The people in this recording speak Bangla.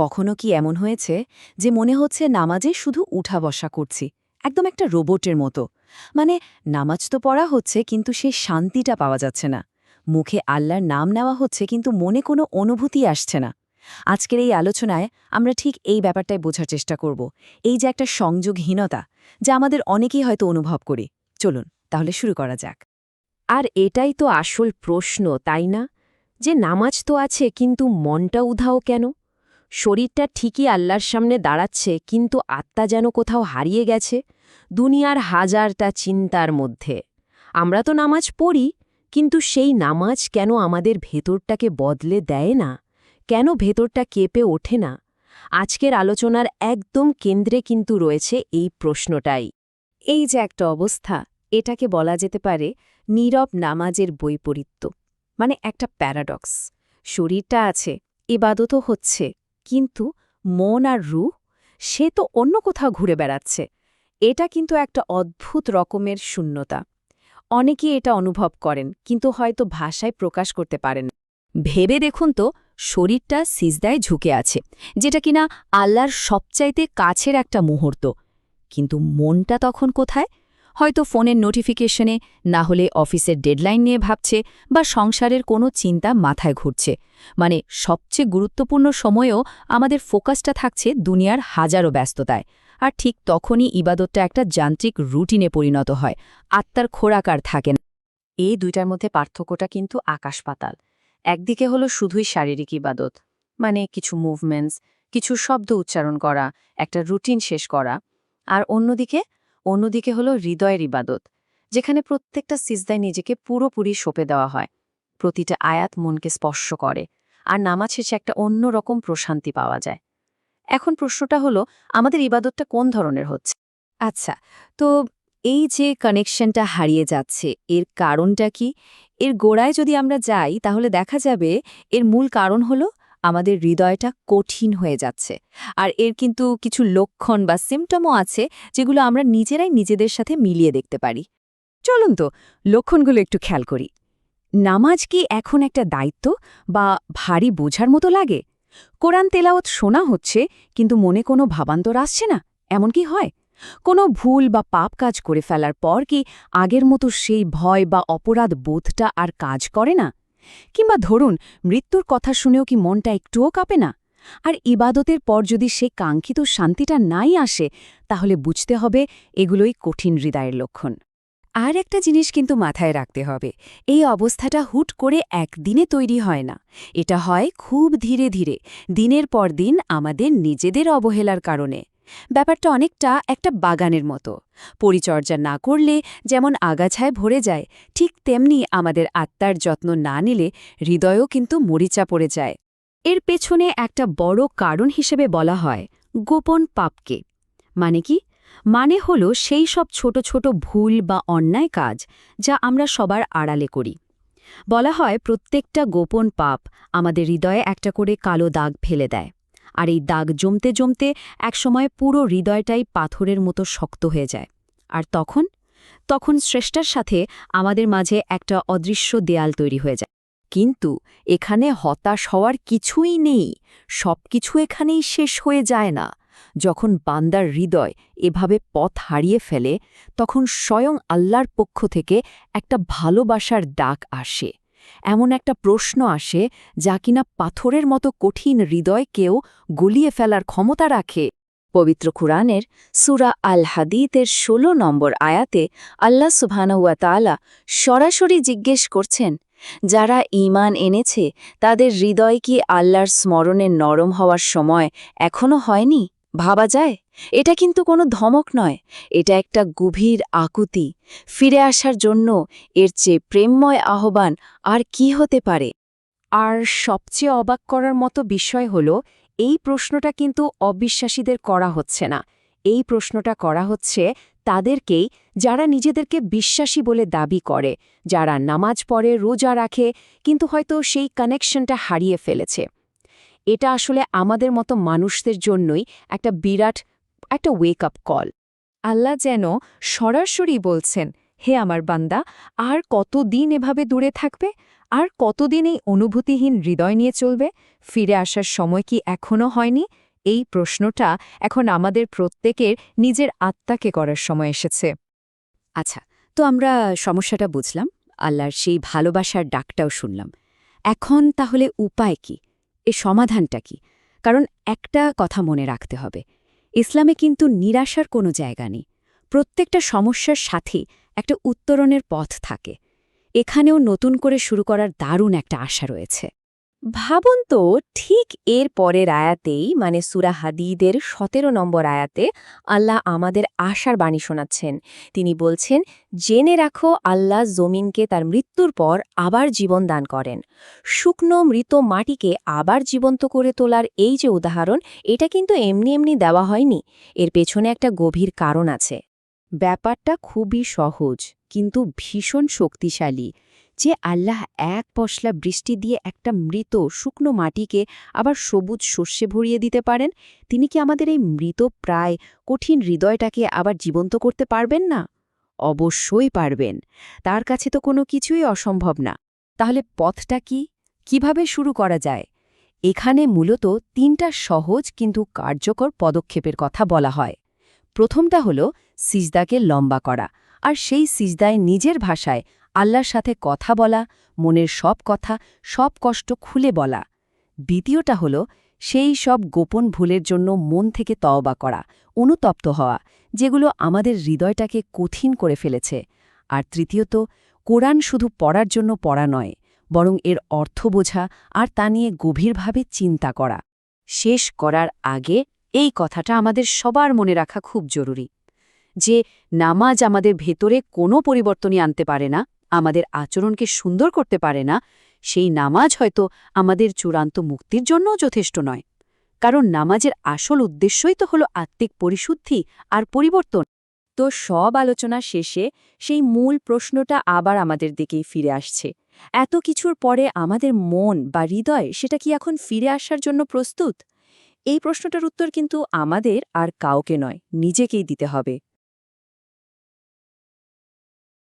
কখনো কি এমন হয়েছে যে মনে হচ্ছে নামাজে শুধু উঠা বসা করছি? একদম একটা রোবটের মতো। মানে নামাজ তো পড়া হচ্ছে কিন্তু সে শান্তিটা পাওয়া যাচ্ছে না। মুখে আল্লাহর নাম নেওয়া হচ্ছে কিন্তু মনে কোনো অনুভূতি আসছে না। আজকের এই আলোচনায় আমরা ঠিক এই ব্যাপারটাই বোঝার চেষ্টা করব। এই যে একটা সংযোগহীনতা যা আমাদের অনেকেই হয়তো অনুভব করি। চলুন, তাহলে শুরু করা যাক। আর এটাই তো আসল প্রশ্ন, তাই না? যে নামাজ তো আছে কিন্তু মনটা উধাও কেন? শরীরটা ঠিকই আল্লাহর সামনে দাঁড়াচ্ছে, কিন্তু আত্মা যেন কোথাও হারিয়ে গেছে, দুনিয়ার হাজারটা চিন্তার মধ্যে। আমরা তো নামাজ পড়ি, কিন্তু সেই নামাজ কেন আমাদের ভেতরটাকে বদলে দেয় না? কেন ভেতরটা কেঁপে ওঠে না? আজকের আলোচনার একদম কেন্দ্রে কিন্তু রয়েছে এই প্রশ্নটাই। এই যে একটা অবস্থা, এটাকে বলা যেতে পারে নীরব নামাজের বৈপরীত্য। মানে একটা প্যারাডক্স। শরীরটা আছে, ইবাদতও হচ্ছে কিন্তু মন আর রুহ, সে তো অন্য কোথাও ঘুরে বেড়াচ্ছে। এটা কিন্তু একটা অদ্ভুত রকমের শূন্যতা। অনেকেই এটা অনুভব করেন, কিন্তু হয়তো ভাষায় প্রকাশ করতে পারেন। ভেবে দেখুন তো, শরীরটা সিজদায় ঝুঁকে আছে, যেটা কিনা আল্লাহর সবচাইতে কাছের একটা মুহূর্ত। কিন্তু মনটা তখন কোথায়? হয়তো ফোনের নোটিফিকেশনে, না হলে অফিসের ডেডলাইন নিয়ে ভাবছে বা সংসারের কোনো চিন্তা মাথায় ঘুরছে। মানে সবচেয়ে গুরুত্বপূর্ণ সময়েও আমাদের ফোকাসটা থাকছে দুনিয়ার হাজারো ব্যস্ততায়। আর ঠিক তখনই ইবাদতটা একটা যান্ত্রিক রুটিনে পরিণত হয়। আত্মার খোরাকার থাকে না। এই দুইটার মধ্যে পার্থক্যটা কিন্তু আকাশ পাতাল। একদিকে হলো শুধুই শারীরিক ইবাদত মানে কিছু মুভমেন্টস কিছু শব্দ উচ্চারণ করা, একটা রুটিন শেষ করা। আর অন্যদিকে অন্যদিকে হলো হৃদয়ের ইবাদত, যেখানে প্রত্যেকটা সিজদায় নিজেকে পুরোপুরি সঁপে দেওয়া হয়। প্রতিটা আয়াত মনকে স্পর্শ করে, আর নামাজ শেষে একটা অন্য রকম প্রশান্তি পাওয়া যায়। এখন প্রশ্নটা হলো, আমাদের ইবাদতটা কোন ধরনের হচ্ছে? আচ্ছা তো এই যে কানেকশনটা হারিয়ে যাচ্ছে, এর কারণটা কি? এর গোড়ায় যদি আমরা যাই, তাহলে দেখা যাবে এর মূল কারণ হলো আমাদের হৃদয়টা কঠিন হয়ে যাচ্ছে। আর এর কিন্তু কিছু লক্ষণ বা সিমটমও আছে যেগুলো আমরা নিজেরাই নিজেদের সাথে মিলিয়ে দেখতে পারি। চলুন তো, লক্ষণগুলো একটু খেয়াল করি। নামাজ কি এখন একটা দায়িত্ব বা ভারী বোঝার মতো লাগে? কোরআন তেলাওত শোনা হচ্ছে, কিন্তু মনে কোনো ভাবান্তর আসছে না? এমন কি হয়? কোনো ভুল বা পাপ কাজ করে ফেলার পর কি আগের মতো সেই ভয় বা অপরাধ বোধটা আর কাজ করে না? কিংবা ধরুন, মৃত্যুর কথা শুনেও কি মনটা একটুও কাঁপে না? আর ইবাদতের পর যদি সে কাঙ্ক্ষিত শান্তিটা নাই আসে, তাহলে বুঝতে হবে এগুলোই কঠিন হৃদয়ের লক্ষণ। আর একটা জিনিস কিন্তু মাথায় রাখতে হবে, এই অবস্থাটা হুট করে একদিনে তৈরি হয় না। এটা হয় খুব ধীরে ধীরে, দিনের পর দিন আমাদের নিজেদের অবহেলার কারণে। ব্যাপারটা অনেকটা একটা বাগানের মতো। পরিচর্যা না করলে যেমন আগাছায় ভরে যায়, ঠিক তেমনি আমাদের আত্মার যত্ন না নিলে হৃদয়ও কিন্তু মরিচা পড়ে যায়। এর পেছনে একটা বড় কারণ হিসেবে বলা হয়, গোপন পাপকে। মানে কি? মানে হল সেই সব ছোট ছোট ভুল বা অন্যায় কাজ যা আমরা সবার আড়ালে করি। বলা হয়, প্রত্যেকটা গোপন পাপ আমাদের হৃদয়ে একটা করে কালো দাগ ফেলে দেয়। আর এই দাগ জমতে জমতে একসময় পুরো হৃদয়টাই পাথরের মতো শক্ত হয়ে যায়। আর তখন? তখন শ্রেষ্ঠার সাথে আমাদের মাঝে একটা অদৃশ্য দেয়াল তৈরি হয়ে যায়। কিন্তু এখানে হতাশ হওয়ার কিছুই নেই। সবকিছু এখানেই শেষ হয়ে যায় না। যখন বান্দার হৃদয় এভাবে পথ হারিয়ে ফেলে, তখন স্বয়ং আল্লাহর পক্ষ থেকে একটা ভালোবাসার ডাক আসে। এমন একটা প্রশ্ন আসে যা কিনা পাথরের মতো কঠিন হৃদয়কেও গলিয়ে ফেলার ক্ষমতা রাখে। পবিত্র কুরআনের সুরা আল হাদিতের ১৬ নম্বর আয়াতে আল্লাহ সুবহানাহুয়াতালা সরাসরি জিজ্ঞেস করছেন, যারা ঈমান এনেছে, তাদের হৃদয় কি আল্লাহর স্মরণে নরম হওয়ার সময় এখনও হয়নি? ভাবা যায়? এটা কিন্তু কোনো ধমক নয়, এটা একটা গভীর আকুতি। ফিরে আসার জন্য এর চেয়ে প্রেমময় আহ্বান আর কি হতে পারে? আর সবচেয়ে অবাক করার মতো বিষয় হল, এই প্রশ্নটা কিন্তু অবিশ্বাসীদের করা হচ্ছে না। এই প্রশ্নটা করা হচ্ছে তাদেরকেই যারা নিজেদেরকে বিশ্বাসী বলে দাবি করে, যারা নামাজ পড়ে, রোজা রাখে, কিন্তু হয়তো সেই কানেকশনটা হারিয়ে ফেলেছে। এটা আসলে আমাদের মতো মানুষদের জন্যই একটা বিরাট একটা ওয়েক আপ কল আল্লাহ যেন সরাসরি বলছেন, হে আমার বান্দা, আর কতদিন এভাবে দূরে থাকবে? আর কতদিন এই অনুভূতিহীন হৃদয় নিয়ে চলবে? ফিরে আসার সময় কি এখনও হয়নি? এই প্রশ্নটা এখন আমাদের প্রত্যেকের নিজের আত্মাকে করার সময় এসেছে। আচ্ছা তো আমরা সমস্যাটা বুঝলাম, আল্লাহর সেই ভালোবাসার ডাকটাও শুনলাম। এখন তাহলে উপায় কি? এ সমাধানটা কি? কারণ একটা কথা মনে রাখতে হবে ইসলামে কিন্তু নিরাশার কোনো জায়গা নেই। প্রত্যেকটা সমস্যার সাথে একটা উত্তরণের পথ থাকে। এখানেও নতুন করে শুরু করার দারুণ একটা আশা রয়েছে। ভাবুন তো, ঠিক এর পরের আয়াতেই মানে সুরা হাদিদের সতেরো নম্বর আয়াতে আল্লাহ আমাদের আশার বাণী শোনাচ্ছেন। তিনি বলছেন, জেনে রাখো, আল্লাহ জমিনকে তার মৃত্যুর পর আবার জীবন দান করেন। শুকনো মৃত মাটিকে আবার জীবন্ত করে তোলার এই যে উদাহরণ, এটা কিন্তু এমনি এমনি দেওয়া হয়নি। এর পেছনে একটা গভীর কারণ আছে। ব্যাপারটা খুবই সহজ, কিন্তু ভীষণ শক্তিশালী। যে আল্লাহ এক পশলা বৃষ্টি দিয়ে একটা মৃত শুকনো মাটিকে আবার সবুজ শস্যে ভরিয়ে দিতে পারেন? তিনি কি আমাদের এই মৃত প্রায় কঠিন হৃদয়টাকে আবার জীবন্ত করতে পারবেন না? অবশ্যই পারবেন। তার কাছে তো কোনো কিছুই অসম্ভব না। তাহলে পথটা কি? কীভাবে শুরু করা যায়? এখানে মূলত তিনটা সহজ কিন্তু কার্যকর পদক্ষেপের কথা বলা হয়। প্রথমটা হল সিজদাকে লম্বা করা, আর সেই সিজদায় নিজের ভাষায় আল্লাহর সাথে কথা বলা, মনের সব কথা, সব কষ্ট খুলে বলা। দ্বিতীয়টা হল, সেই সব গোপন ভুলের জন্য মন থেকে তওবা করা, অনুতপ্ত হওয়া, যেগুলো আমাদের হৃদয়টাকে কঠিন করে ফেলেছে। আর তৃতীয়ত, কোরআন শুধু পড়ার জন্য পড়া নয়, বরং এর অর্থ বোঝা আর তা নিয়ে গভীরভাবে চিন্তা করা। শেষ করার আগে এই কথাটা আমাদের সবার মনে রাখা খুব জরুরি, যে নামাজ আমাদের ভেতরে কোনো পরিবর্তনই আনতে পারে না আমাদের আচরণকে সুন্দর করতে পারে না, সেই নামাজ হয়তো আমাদের চূড়ান্ত মুক্তির জন্যও যথেষ্ট নয়। কারণ নামাজের আসল উদ্দেশ্যই তো হল আত্মিক পরিশুদ্ধি আর পরিবর্তন। তো সব আলোচনা শেষে সেই মূল প্রশ্নটা আবার আমাদের দিকেই ফিরে আসছে। এত কিছুর পরে আমাদের মন বা হৃদয় সেটা কি এখন ফিরে আসার জন্য প্রস্তুত? এই প্রশ্নটার উত্তর কিন্তু আমাদের আর কাউকে নয়, নিজেকেই দিতে হবে।